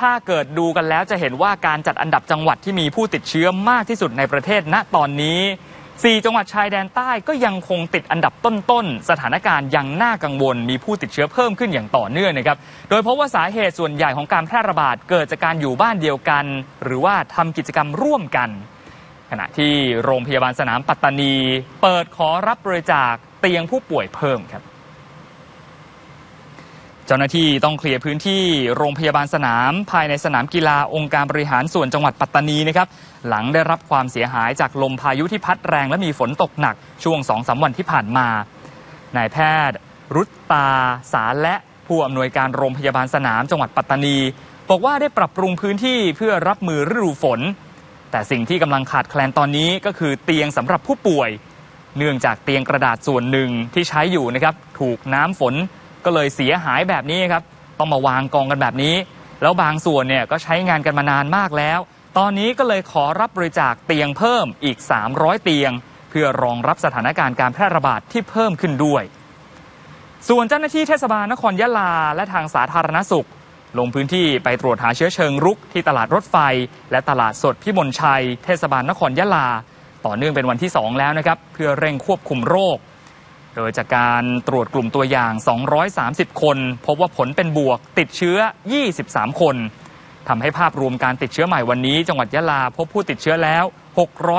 ถ้าเกิดดูกันแล้วจะเห็นว่าการจัดอันดับจังหวัดที่มีผู้ติดเชื้อมากที่สุดในประเทศณตอนนี้ 4 จังหวัดชายแดนใต้ก็ยังคงติดอันดับต้นๆ สถานการณ์ยังน่ากังวล มีผู้ติดเชื้อเพิ่มขึ้นอย่างต่อเนื่องนะครับ โดยเพราะว่าสาเหตุส่วนใหญ่ของการแพร่ระบาดเกิดจากการอยู่บ้านเดียวกัน หรือว่าทำกิจกรรมร่วมกัน ขณะที่โรงพยาบาลสนามปัตตานี เปิดขอรับบริจาคเตียงผู้ป่วยเพิ่มครับ เจ้าหน้าที่ต้องเคลียร์พื้นที่โรงพยาบาลสนาม ภายในสนามกีฬาองค์การบริหารส่วนจังหวัดปัตตานีนะครับหลังได้รับความเสียหายจากลมพายุที่พัดแรงและมีฝนตกหนักช่วง2องสาวันที่ผ่านมานายแพทย์ รุตตา สาและผู้อำนวยการโรงพยาบาลสนามจังหวัดปัตตานี บอกว่าได้ปรับปรุงพื้นที่เพื่อรับมือฤดูฝน แต่สิ่งที่กำลังขาดแคลนตอนนี้ก็คือเตียงสำหรับผู้ป่วย เนื่องจากเตียงกระดาษส่วนหนึ่งที่ใช้อยู่นะครับถูกน้ำฝน ก็เลยเสียหายแบบนี้ครับต้องมาวางกองกันแบบนี้ แล้วบางส่วนเนี่ยก็ใช้งานกันมานานมากแล้ว ตอนนี้ก็เลยขอรับบริจาคเตียงเพิ่มอีก 300 เตียง เพื่อรองรับสถานการณ์การแพร่ระบาดที่เพิ่มขึ้นด้วย ส่วนเจ้าหน้าที่เทศบาลนครยะลา และทางสาธารณสุข ลงพื้นที่ไปตรวจหาเชื้อเชิงรุกที่ตลาดรถไฟ และตลาดสดพิมลชัย เทศบาลนครยะลา ต่อเนื่องเป็นวันที่ 2 แล้วนะครับเพื่อเร่งควบคุมโรค ดยจากการตรวจกลุ่มตัวอย่าง 230 คน พบว่าผลเป็นบวกติดเชื้อ 23 คนทำให้ภาพรวมการติดเชื้อใหม่วันนี้ จังหวัดยะลาพบผู้ติดเชื้อแล้ว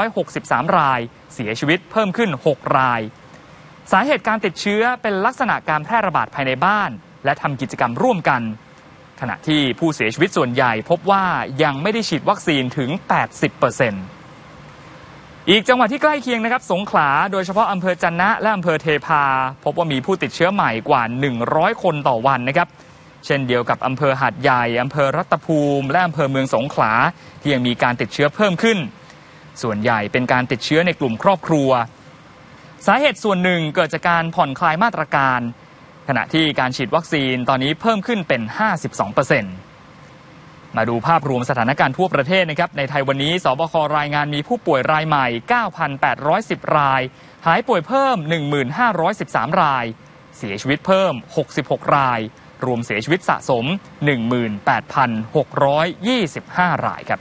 663 ราย เสียชีวิตเพิ่มขึ้น 6 ราย สาเหตุการติดเชื้อเป็นลักษณะการแพร่ระบาดภายในบ้าน และทำกิจกรรมร่วมกัน ขณะที่ผู้เสียชีวิตส่วนใหญ่พบว่ายังไม่ได้ฉีดวัคซีนถึง 80%อี อีกจังหวัดที่ใกล้เคียงนะครับสงขลาโดยเฉพาะอำเภอจันนะและอำเภอเทพา พบว่ามีผู้ติดเชื้อใหม่กว่า 100 คนต่อวันนะครับ เช่นเดียวกับอำเภอหาดใหญ่อำเภอรัตภูมิ และอำเภอเมืองสงขลาที่ยังมีการติดเชื้อเพิ่มขึ้น ส่วนใหญ่เป็นการติดเชื้อในกลุ่มครอบครัว สาเหตุส่วนหนึ่งเกิดจากการผ่อนคลายมาตรการ ขณะที่การฉีดวัคซีนตอนนี้เพิ่มขึ้นเป็น 52% มาดูภาพรวมสถานการณ์ทั่วประเทศนะครับ ในไทยวันนี้สบครายงานมีผู้ป่วยรายใหม่ 9,810 ราย หายป่วยเพิ่ม 1,513 ราย เสียชีวิตเพิ่ม 66 ราย รวมเสียชีวิตสะสม 18,625 รายครับ